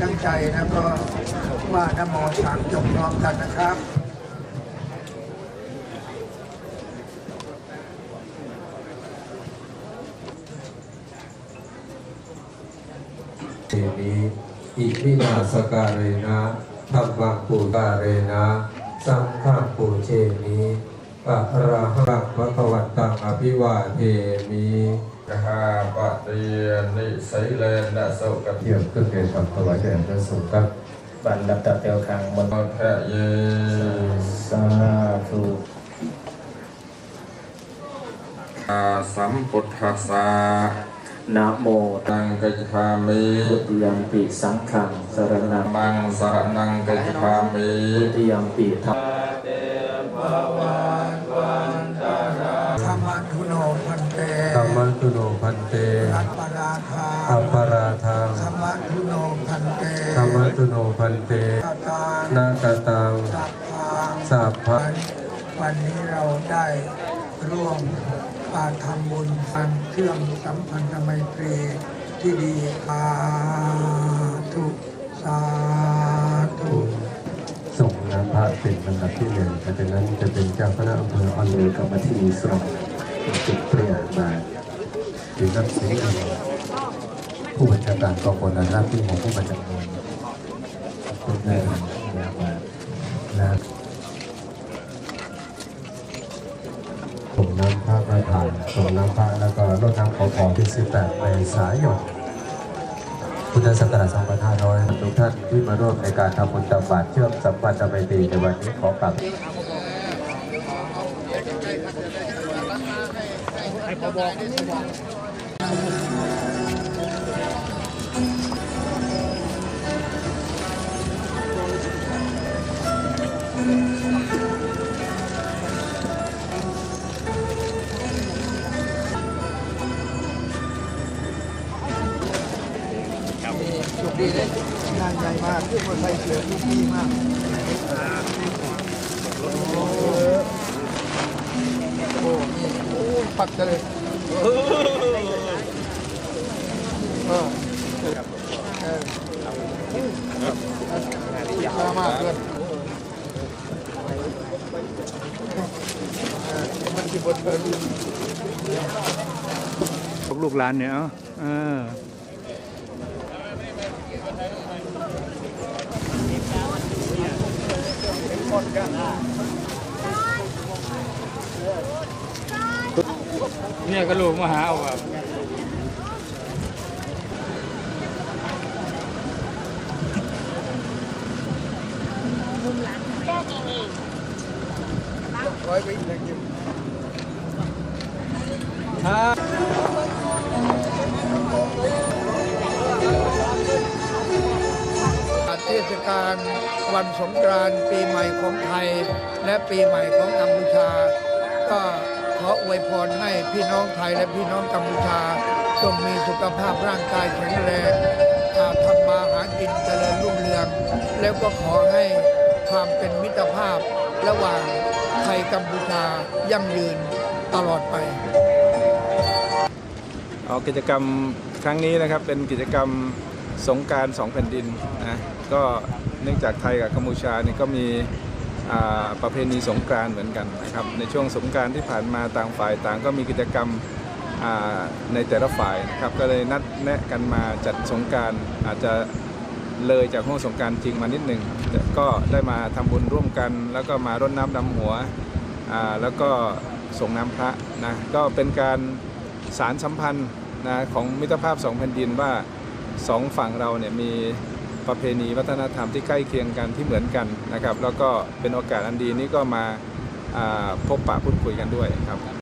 ตั้งใจแล้วก็ว่านโมสามจบพร้อมกันนะครับเทมิอิมินาสการเรนะธรรมังปูการเรนะ สังฆังปูเชมิปะระหังพระควันตังอภิวาเทมิกหาปะเตียนิสัยเลนะโสกะเทียมเครื่องเกศถวายแด่พระสงฆ์ครับบันดับตับเตียวคังบนแทะเยสาธุอาสัมพุทธัสสะนะโมตังกัจฉามิตุติยมปิสังขังสรณังมังสรนังกัจฉามิตุติยมปิธรรมธ เตรัตปราธาอัปปาราทังธรรมทุโนพันเตธรรมัตุโนพันเตตาตานาคตังสัพพาสัพพะวันนี้เราได้ร่วมปาทำบุญพันเครื่องสัมพันธไมตรีที่ดีสาธุสาธุส่งน้ำพระเป็นลำดับที่หนึ่งแต่จากนั้นจะเป็นเจ้าคณะอำเภอออนมืนุอกรรมฐีสรงจุดเปลี่ยนมา ถึงรับสิงผู้บัญชาการกองพลราบที่หกผู้บัญชาการคุณได้ยามาและส่งน้ำพระประทานส่งน้ำพระแล้วก็รดน้ำขอพรที่18เมษายนพุทธศักราช2500ทุกท่านที่มาร่วมในการทำบุญตบาตรเชื่อมสัมพันธไมตรีในวันนี้ขอกลับโชค ดีเลยงานใหญ่มากทุกคนใส่เสื้อที่ดีมากโอ้โหปักกันเลยเออเออเออมามากเลยเออมันที่บนเกิน พวกลูกหลานเนี่ยเอาเออเนี่ยก็ลูกมาหาเอาแบบร้อยไปอีกแล้วกิน เทศกาลวันสงกรานต์ปีใหม่ของไทย และปีใหม่ของกัมพูชา ก็ขออวยพรให้พี่น้องไทยและพี่น้องกัมพูชาจงมีสุขภาพร่างกายแข็งแรงทำมาหากินเจริญรุ่งเรือง แล้วก็ขอให้ความเป็นมิตรภาพระหว่างไทยกัมพูชายั่งยืนตลอดไป เอากิจกรรมครั้งนี้นะครับเป็นกิจกรรมสงการสองแผ่นดินนะก็เนื่องจากไทยกับกัมพูชานี่ก็มีประเพณีสงกานต์เหมือนกันนะครับในช่วงสงการที่ผ่านมาต่างฝ่ายต่างก็มีกิจกรรมในแต่ละฝ่ายนะครับก็เลยนัดแนะกันมาจัดสงการอาจจะเลยจากห้วงสงการจริงมานิดหนึ่งก็ได้มาทำบุญร่วมกัน แล้วก็มารดน้ำดำหัวแล้วก็ส่งน้ำพระนะก็เป็นการ สารสัมพันธ์นะของมิตรภาพสองแผ่นดินว่าสองฝั่งเราเนี่ยมีประเพณีวัฒนธรรมที่ใกล้เคียงกันที่เหมือนกันนะครับ แล้วก็เป็นโอกาสอันดีนี้ก็มาอ่าพบปะพูดคุยกันด้วยครับ